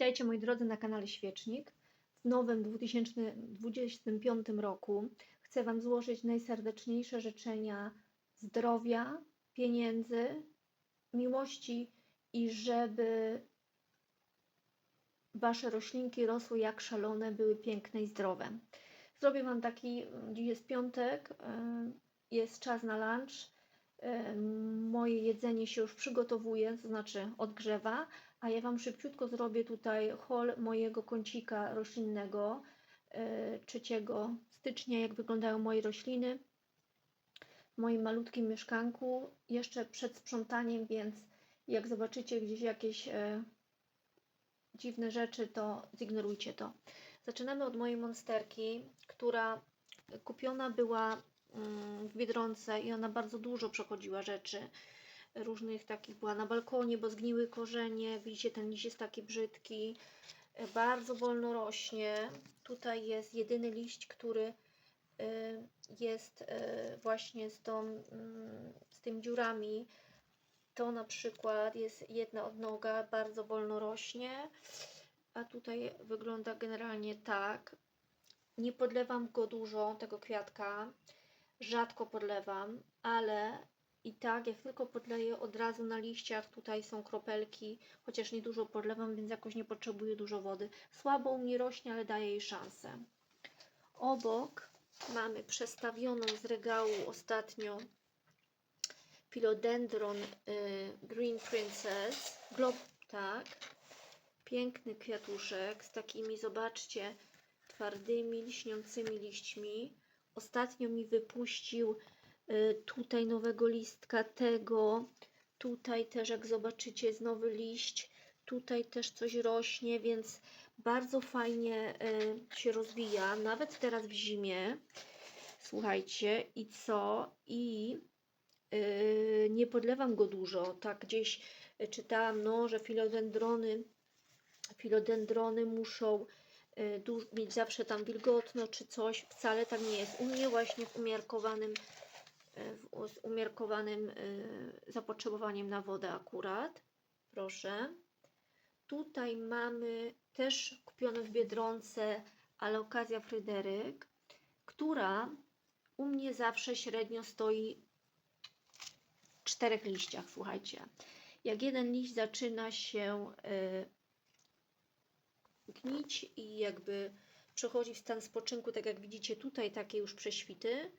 Witajcie moi drodzy na kanale Świecznik. W nowym 2025 roku chcę Wam złożyć najserdeczniejsze życzenia zdrowia, pieniędzy, miłości i żeby Wasze roślinki rosły jak szalone, były piękne i zdrowe. Zrobię Wam taki, dziś jest piątek, e, jest czas na lunch. E, Moje jedzenie się już przygotowuje, to znaczy odgrzewa, a ja Wam szybciutko zrobię tutaj haul mojego kącika roślinnego e, 3 stycznia, jak wyglądają moje rośliny w moim malutkim mieszkanku, jeszcze przed sprzątaniem, więc jak zobaczycie gdzieś jakieś e, dziwne rzeczy, to zignorujcie to. Zaczynamy od mojej monsterki, która kupiona była mm, w Biedronce i ona bardzo dużo przechodziła rzeczy różnych takich była na balkonie, bo zgniły korzenie. Widzicie, ten liść jest taki brzydki. E, Bardzo wolno rośnie. Tutaj jest jedyny liść, który y, jest y, właśnie z, tą, mm, z tymi dziurami. To na przykład jest jedna odnoga, bardzo wolno rośnie. A tutaj wygląda generalnie tak. Nie podlewam go dużo, tego kwiatka. Rzadko podlewam, ale i tak, jak tylko podleję od razu na liściach, tutaj są kropelki, chociaż nie dużo podlewam, więc jakoś nie potrzebuję dużo wody. Słabo mnie rośnie, ale daję jej szansę. Obok mamy przestawioną z regału ostatnio Philodendron y, Green Princess. Glob, tak. Piękny kwiatuszek z takimi, zobaczcie, twardymi, liśniącymi liśćmi. Ostatnio mi wypuścił tutaj nowego listka tego. Tutaj też, jak zobaczycie, jest nowy liść. Tutaj też coś rośnie, więc bardzo fajnie y, się rozwija, nawet teraz w zimie. Słuchajcie, i co? I y, nie podlewam go dużo. Tak gdzieś y, czytałam, no, że filodendrony, filodendrony muszą y, mieć zawsze tam wilgotno czy coś. Wcale tak nie jest. U mnie właśnie w umiarkowanym, y, z umiarkowanym y, zapotrzebowaniem na wodę akurat. Proszę. Tutaj mamy też kupione w Biedronce, ale okazja Fryderyk, która u mnie zawsze średnio stoi w czterech liściach, słuchajcie. Jak jeden liść zaczyna się y, gnić i jakby przechodzi w stan spoczynku, tak jak widzicie tutaj takie już prześwity,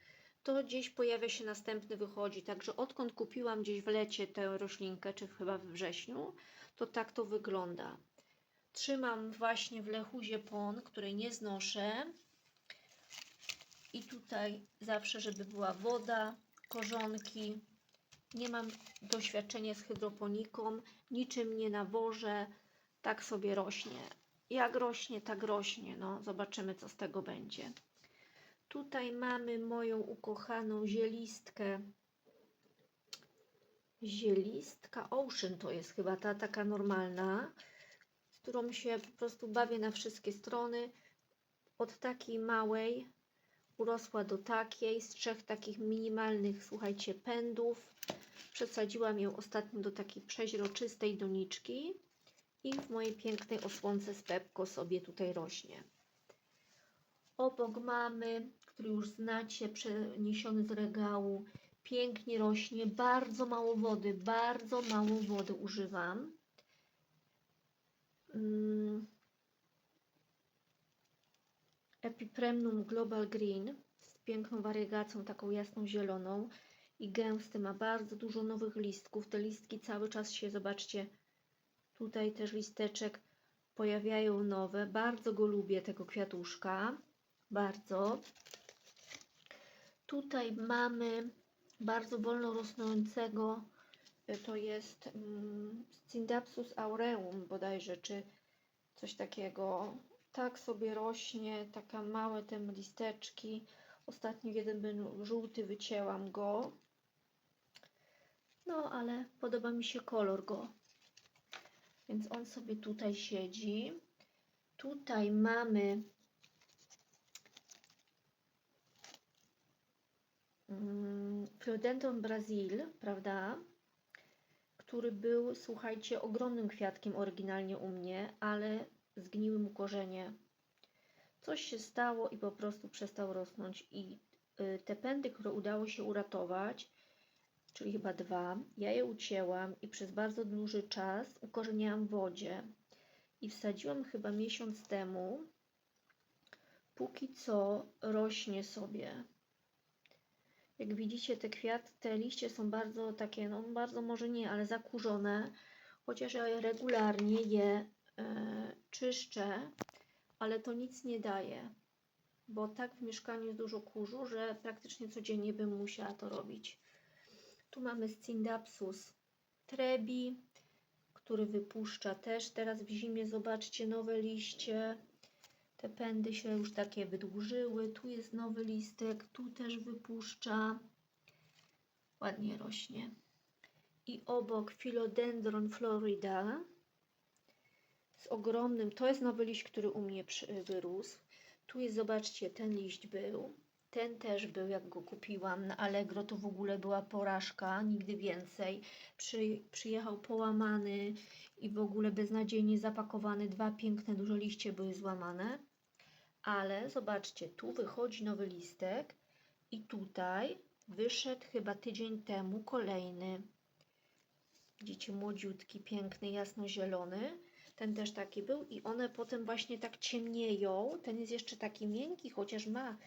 to gdzieś pojawia się następny, wychodzi. Także odkąd kupiłam gdzieś w lecie tę roślinkę, czy chyba we wrześniu, to tak to wygląda. Trzymam właśnie w lechuzie pon, której nie znoszę. I tutaj zawsze, żeby była woda, korzonki. Nie mam doświadczenia z hydroponiką, niczym nie nawożę, tak sobie rośnie. Jak rośnie, tak rośnie. No, zobaczymy, co z tego będzie. Tutaj mamy moją ukochaną zielistkę. Zielistka Ocean to jest chyba ta taka normalna, którą się po prostu bawię na wszystkie strony. Od takiej małej urosła do takiej, z trzech takich minimalnych, słuchajcie, pędów. Przesadziłam ją ostatnio do takiej przeźroczystej doniczki i w mojej pięknej osłonce z Pepko sobie tutaj rośnie. Obok mamy, który już znacie, przeniesiony z regału, pięknie rośnie, bardzo mało wody, bardzo mało wody używam. Mm. Epipremnum Global Green z piękną wariegacją, taką jasną zieloną i gęsty, ma bardzo dużo nowych listków. Te listki cały czas się, zobaczcie, tutaj też listeczek pojawiają nowe. Bardzo go lubię, tego kwiatuszka. Bardzo. Tutaj mamy bardzo wolno rosnącego, y, to jest mm, Scindapsus aureum bodajże, czy coś takiego. Tak sobie rośnie, taka małe te listeczki. Ostatnio jeden był żółty, wycięłam go. No, ale podoba mi się kolor go. Więc on sobie tutaj siedzi. Tutaj mamy Philodendron Brazil, prawda? który był, słuchajcie, ogromnym kwiatkiem oryginalnie u mnie, ale zgniły mu korzenie. Coś się stało i po prostu przestał rosnąć. I y, te pędy, które udało się uratować, czyli chyba dwa, ja je ucięłam i przez bardzo duży czas ukorzeniałam w wodzie. I wsadziłam chyba miesiąc temu. Póki co rośnie sobie. Jak widzicie, te kwiaty, te liście są bardzo takie, no bardzo może nie, ale zakurzone, chociaż ja regularnie je e, czyszczę, ale to nic nie daje, bo tak w mieszkaniu jest dużo kurzu, że praktycznie codziennie bym musiała to robić. Tu mamy Scindapsus trebi, który wypuszcza też teraz w zimie, zobaczcie, nowe liście. Te pędy się już takie wydłużyły. Tu jest nowy listek, tu też wypuszcza. Ładnie rośnie. I obok Philodendron florida z ogromnym, to jest nowy liść, który u mnie wyrósł. Tu jest, zobaczcie, ten liść był. Ten też był, jak go kupiłam na Allegro, to w ogóle była porażka, nigdy więcej. Przy, przyjechał połamany i w ogóle beznadziejnie zapakowany. Dwa piękne, duże liście były złamane. Ale zobaczcie, tu wychodzi nowy listek i tutaj wyszedł chyba tydzień temu kolejny. Widzicie, młodziutki, piękny, jasnozielony. Ten też taki był i one potem właśnie tak ciemnieją. Ten jest jeszcze taki miękki, chociaż ma,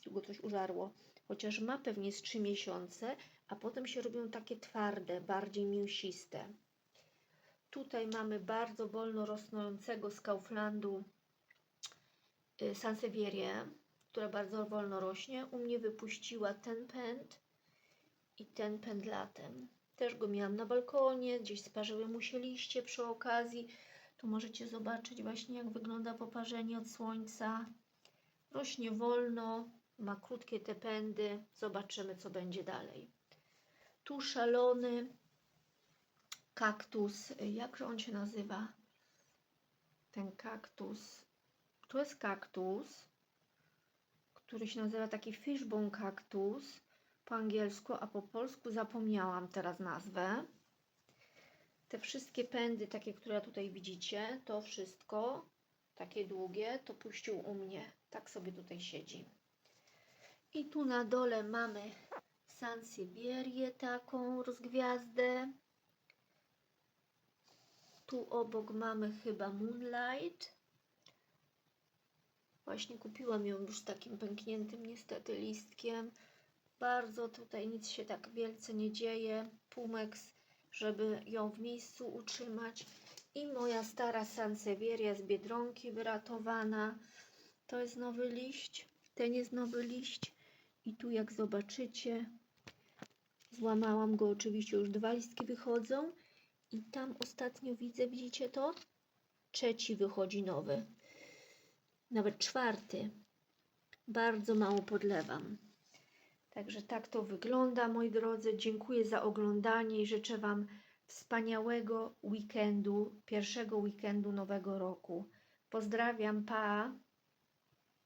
tu go coś użarło, chociaż ma pewnie z 3 miesiące, a potem się robią takie twarde, bardziej mięsiste. Tutaj mamy bardzo wolno rosnącego z Kauflandu Sansevierię, która bardzo wolno rośnie. U mnie wypuściła ten pęd i ten pęd latem. Też go miałam na balkonie, gdzieś sparzyły mu się liście przy okazji. Tu możecie zobaczyć właśnie jak wygląda poparzenie od słońca. Rośnie wolno, ma krótkie te pędy. Zobaczymy co będzie dalej. Tu szalony kaktus, jakże on się nazywa? Ten kaktus. Tu jest kaktus, który się nazywa taki fishbone kaktus po angielsku, a po polsku zapomniałam teraz nazwę. Te wszystkie pędy, takie, które tutaj widzicie, to wszystko, takie długie, to puścił u mnie. Tak sobie tutaj siedzi. I tu na dole mamy Sansevierię taką rozgwiazdę. Tu obok mamy chyba Moonlight. Właśnie kupiłam ją już takim pękniętym niestety listkiem. Bardzo tutaj nic się tak wielce nie dzieje. Pumex, żeby ją w miejscu utrzymać. I moja stara Sansevieria z Biedronki wyratowana. To jest nowy liść. Ten jest nowy liść. I tu jak zobaczycie, złamałam go oczywiście, już dwa listki wychodzą. I tam ostatnio widzę, widzicie to? Trzeci wychodzi nowy. Nawet czwarty. Bardzo mało podlewam. Także tak to wygląda, moi drodzy. Dziękuję za oglądanie i życzę Wam wspaniałego weekendu, pierwszego weekendu nowego roku. Pozdrawiam, pa!